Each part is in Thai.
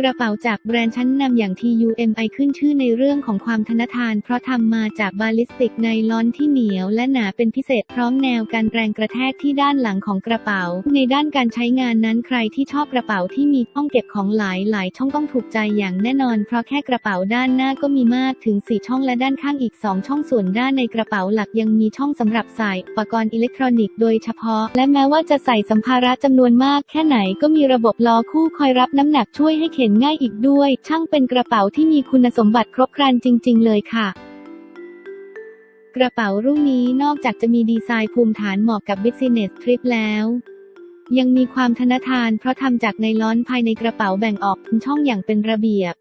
กระเป๋าจากแบรนด์ชั้นนำอย่าง TUMI ขึ้นชื่อในเรื่องของความทนทาน เพราะทำมาจากบาลิสติกไนลอนที่เหนียวและหนาเป็นพิเศษพร้อมแนวการแรงกระแทกที่ด้านหลังของกระเป๋า ในด้านการใช้งานนั้นใครที่ชอบกระเป๋าที่มีช่องเก็บของหลายหลายช่องต้องถูกใจอย่างแน่นอน เพราะแค่กระเป๋าด้านหน้าก็มีมากถึง 4 ช่องและด้านข้างอีก 2 ช่องส่วนด้านในกระเป๋าหลักยังมีช่องสำหรับใส่อุปกรณ์อิเล็กทรอนิกส์โดยเฉพาะ และแม้ว่าจะใส่สัมภาระจำนวนมากแค่ไหนก็มีระบบล้อคู่คอยรับน้ำหนักช่วยให้เข็นง่ายอีกด้วย ช่างเป็นกระเป๋าที่มีคุณสมบัติครบครันจริง ๆ เลยค่ะ กระเป๋ารุ่นนี้นอกจากจะมีดีไซน์ภูมิฐานเหมาะกับ Business Trip แล้วยังมีความทนทานเพราะทำจากไนลอนภายในกระเป๋าแบ่งออกเป็นช่องอย่างเป็นระเบียบ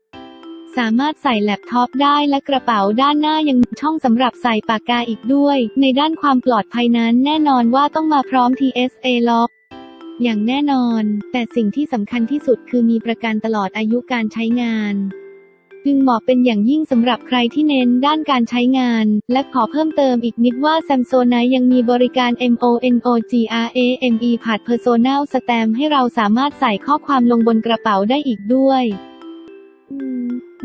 สามารถใส่แล็ปท็อปได้และกระเป๋าด้านหน้ายังมีช่องสำหรับใส่ปากกาอีกด้วย ในด้านความปลอดภัยนั้นแน่นอนว่าต้องมาพร้อม TSA Lock อย่างแน่นอน แต่สิ่งที่สำคัญที่สุดคือมีประกันตลอดอายุการใช้งานจึงเหมาะเป็นอย่างยิ่งสำหรับใครที่เน้นด้านการใช้งาน และขอเพิ่มเติมอีกนิดว่า Samsung ยังมีบริการ MONOGRAME ผ่าน Personal Stamp ให้เราสามารถใส่ข้อความลงบนกระเป๋าได้อีกด้วย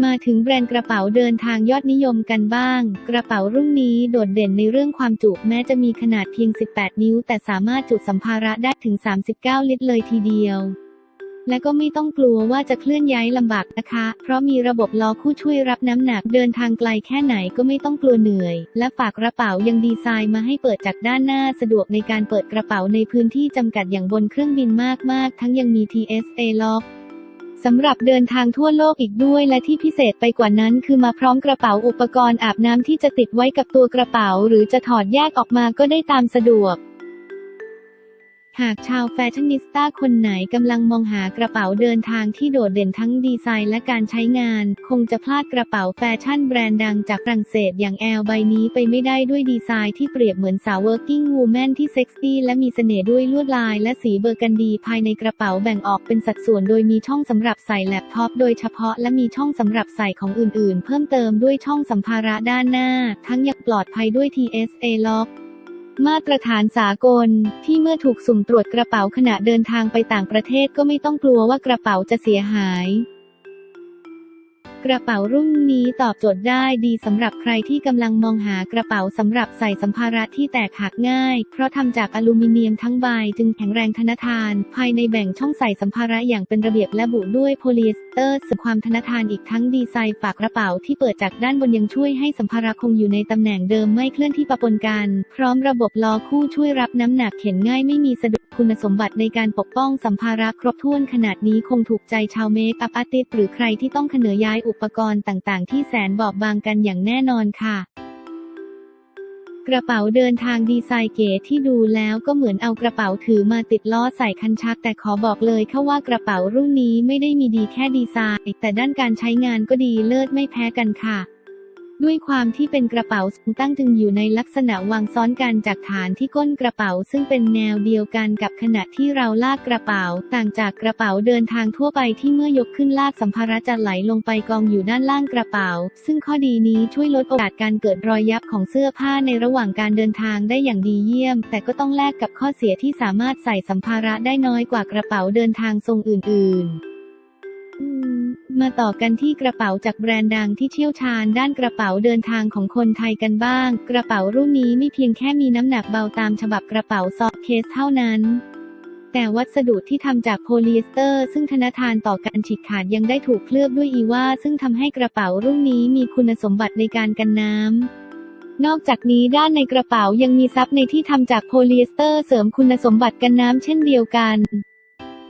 มาถึงแบรนด์กระเป๋าเดินทางยอดนิยมกันบ้าง กระเป๋ารุ่นนี้โดดเด่นในเรื่องความจุแม้จะมีขนาดเพียง 18 นิ้ว แต่สามารถจุสัมภาระได้ถึง 39 ลิตรเลยทีเดียว และก็ไม่ต้องกลัวว่าจะเคลื่อนย้ายลำบากนะคะ เพราะมีระบบล้อคู่ช่วยรับน้ำหนักเดินทางไกลแค่ไหนก็ไม่ต้องกลัวเหนื่อย และฝากกระเป๋ายังดีไซน์มาให้เปิดจากด้านหน้าสะดวกในการเปิดกระเป๋าในพื้นที่จำกัดอย่างบนเครื่องบินมากๆ ทั้งยังมี TSA Lock สำหรับเดินทางทั่วโลกอีกด้วยและที่พิเศษไปกว่านั้น คือมาพร้อมกระเป๋าอุปกรณ์อาบน้ำที่จะติดไว้กับตัวกระเป๋า หรือจะถอดแยกออกมาก็ได้ตามสะดวก หากชาวแฟชั่นนิสต้าคนไหนกำลังมองหากระเป๋าเดินทางที่โดดเด่นทั้งดีไซน์และการใช้งาน คงจะพลาดกระเป๋าแฟชั่นแบรนด์ดังจากฝรั่งเศสอย่างแอลใบนี้ไปไม่ได้ด้วยดีไซน์ที่เปรียบเหมือนสาว working woman ที่เซ็กซี่และมีเสน่ห์ด้วยลวดลายและสีเบอร์กันดีภายในกระเป๋าแบ่งออกเป็นสัดส่วนโดยมีช่องสำหรับใส่แล็ปท็อปโดยเฉพาะและมีช่องสำหรับใส่ของอื่นๆ เพิ่มเติมด้วยช่องสัมภาระด้านหน้า ทั้งยังปลอดภัยด้วย TSA Lock มาตรฐานสากล ที่เมื่อถูกสุ่มตรวจกระเป๋าขณะเดินทางไปต่างประเทศก็ไม่ต้องกลัวว่ากระเป๋าจะเสียหาย กระเป๋ารุ่นนี้ตอบโจทย์ได้ดีสำหรับใครที่กำลังมองหากระเป๋าสำหรับใส่สัมภาระที่แตกหักง่าย เพราะทำจากอลูมิเนียมทั้งใบจึงแข็งแรงทนทาน ภายในแบ่งช่องใส่สัมภาระอย่างเป็นระเบียบและบุด้วยโพลีเอสเตอร์เสริมความทนทานอีกทั้งดีไซน์ฝากกระเป๋าที่เปิดจากด้านบนยังช่วยให้สัมภาระคงอยู่ในตำแหน่งเดิมไม่เคลื่อนที่ปะปนกัน พร้อมระบบล้อคู่ช่วยรับน้ำหนักเข็นง่ายไม่มีสะดุดคุณสมบัติในการปกป้องสัมภาระครบถ้วนขนาดนี้คงถูกใจชาวเมคอัพอาร์ติสหรือใครที่ต้องเขนอย้ายอุปปกรณ์ต่างๆ ที่แสนบอบบางกันอย่างแน่นอนค่ะ กระเป๋าเดินทางดีไซน์เก๋ที่ดูแล้วก็เหมือนเอากระเป๋าถือมาติดล้อใส่คันชัก แต่ขอบอกเลยค่ะว่ากระเป๋ารุ่นนี้ไม่ได้มีดีแค่ดีไซน์ แต่ด้านการใช้งานก็ดีเลิศไม่แพ้กันค่ะ ด้วยความที่เป็นกระเป๋าทรงตั้งจึงอยู่ในลักษณะวางซ้อนกันจากฐานที่ก้นกระเป๋า ซึ่งเป็นแนวเดียวกันกับขณะที่เราลากกระเป๋า ต่างจากกระเป๋าเดินทางทั่วไปที่เมื่อยกขึ้นลากสัมภาระจะไหลลงไปกองอยู่ด้านล่างกระเป๋า ซึ่งข้อดีนี้ช่วยลดโอกาสการเกิดรอยยับของเสื้อผ้าในระหว่างการเดินทางได้อย่างดีเยี่ยม แต่ก็ต้องแลกกับข้อเสียที่สามารถใส่สัมภาระได้น้อยกว่ากระเป๋าเดินทางทรงอื่น ๆ มาต่อกันที่กระเป๋าจากแบรนด์ดังที่เชี่ยวชาญด้านกระเป๋าเดินทางของคนไทยกันบ้าง กระเป๋ารุ่นนี้ไม่เพียงแค่มีน้ำหนักเบาตามฉบับกระเป๋าซอฟเคสเท่านั้น แต่วัสดุที่ทำจากโพลีเอสเตอร์ ซึ่งทนทานต่อการฉีกขาดยังได้ถูกเคลือบด้วยอีวาซึ่งทำให้กระเป๋ารุ่นนี้มีคุณสมบัติในการกันน้ำนอกจากนี้ด้านในกระเป๋ายังมีซับในที่ทำจากโพลีเอสเตอร์เสริมคุณสมบัติกันน้ำเช่นเดียวกัน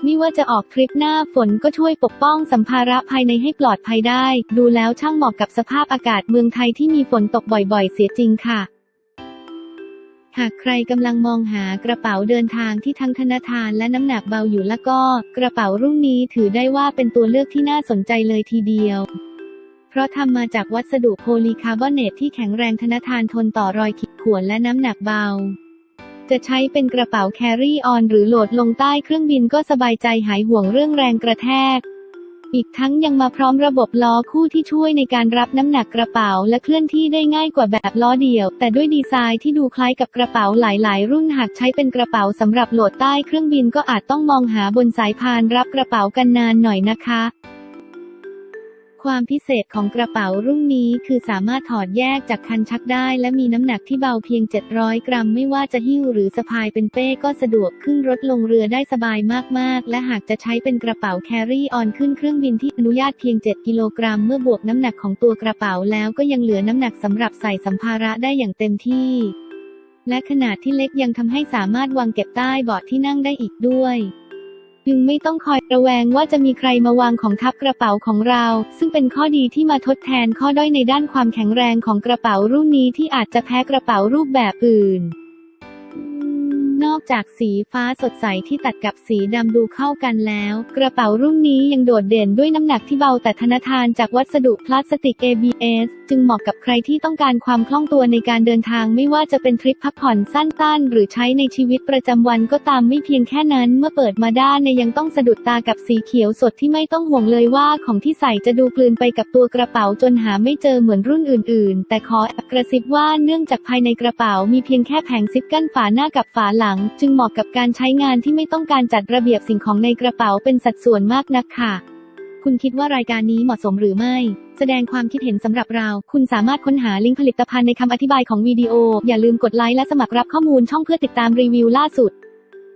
ไม่ว่าจะออกทริปหน้าฝนก็ช่วยปกป้องสัมภาระภายในให้ปลอดภัยได้ ดูแล้วช่างเหมาะกับสภาพอากาศเมืองไทยที่มีฝนตกบ่อยๆ เสียจริงค่ะ หากใครกำลังมองหากระเป๋าเดินทางที่ทั้งธนทานและน้ำหนักเบาอยู่แล้วก็ กระเป๋ารุ่นนี้ถือได้ว่าเป็นตัวเลือกที่น่าสนใจเลยทีเดียวเพราะทำมาจากวัสดุโพลีคาร์บอเนตที่แข็งแรงทนทานทนต่อรอยขีดข่วนและน้ำหนักเบา จะใช้เป็นกระเป๋าแครี่ออนหรือโหลดลงใต้เครื่องบินก็สบายใจหายห่วงเรื่องแรงกระแทก อีกทั้งยังมาพร้อมระบบล้อคู่ที่ช่วยในการรับน้ำหนักกระเป๋าและเคลื่อนที่ได้ง่ายกว่าแบบล้อเดียว แต่ด้วยดีไซน์ที่ดูคล้ายกับกระเป๋าหลาย ๆ รุ่นหากใช้เป็นกระเป๋าสำหรับโหลดใต้เครื่องบินก็อาจต้องมองหาบนสายพานรับกระเป๋ากันนานหน่อยนะคะ ความพิเศษของกระเป๋ารุ่นนี้คือสามารถถอดแยกจากคันชักได้ และมีน้ำหนักที่เบาเพียง 700 กรัม ไม่ว่าจะหิ้วหรือสะพายเป็นเป้ก็สะดวกขึ้นรถลงเรือได้สบายมากๆ และหากจะใช้เป็นกระเป๋าแครี่ออนขึ้นเครื่องบินที่อนุญาตเพียง 7 กิโลกรัม เมื่อบวกน้ำหนักของตัวกระเป๋าแล้วก็ยังเหลือน้ำหนักสำหรับใส่สัมภาระได้อย่างเต็มที่ และขนาดที่เล็กยังทำให้สามารถวางเก็บใต้เบาะที่นั่งได้อีกด้วย จึงไม่ต้องคอยระแวงว่าจะมีใครมาวางของทับกระเป๋าของเรา ซึ่งเป็นข้อดีที่มาทดแทนข้อด้อยในด้านความแข็งแรงของกระเป๋ารุ่นนี้ที่อาจจะแพ้กระเป๋ารูปแบบอื่น นอกจากสีฟ้าสดใสที่ตัดกับสีดำดูเข้ากันแล้ว กระเป๋ารุ่นนี้ยังโดดเด่นด้วยน้ำหนักที่เบาแต่ทนทานจากวัสดุพลาสติก ABS จึงเหมาะกับใครที่ต้องการความคล่องตัวในการเดินทางไม่ว่าจะเป็นทริปพักผ่อนสั้นๆ หรือใช้ในชีวิตประจำวันก็ตามไม่เพียงแค่นั้น เมื่อเปิดมาด้านในยังต้องสะดุดตากับสีเขียวสดที่ไม่ต้องห่วงเลยว่าของที่ใส่จะดูกลืนไปกับตัวกระเป๋าจนหาไม่เจอเหมือนรุ่นอื่น ๆ แต่ขอกระซิบว่าเนื่องจากภายในกระเป๋ามีเพียงแค่แผงซิปกั้นฝาหน้ากับฝาหลังง จึงเหมาะกับการใช้งานที่ไม่ต้องการจัดระเบียบสิ่งของในกระเป๋าเป็นสัดส่วนมากนักค่ะ คุณคิดว่ารายการนี้เหมาะสมหรือไม่ แสดงความคิดเห็นสำหรับเรา คุณสามารถค้นหาลิงก์ผลิตภัณฑ์ในคำอธิบายของวิดีโอ อย่าลืมกดไลค์และสมัครรับข้อมูลช่องเพื่อติดตามรีวิวล่าสุด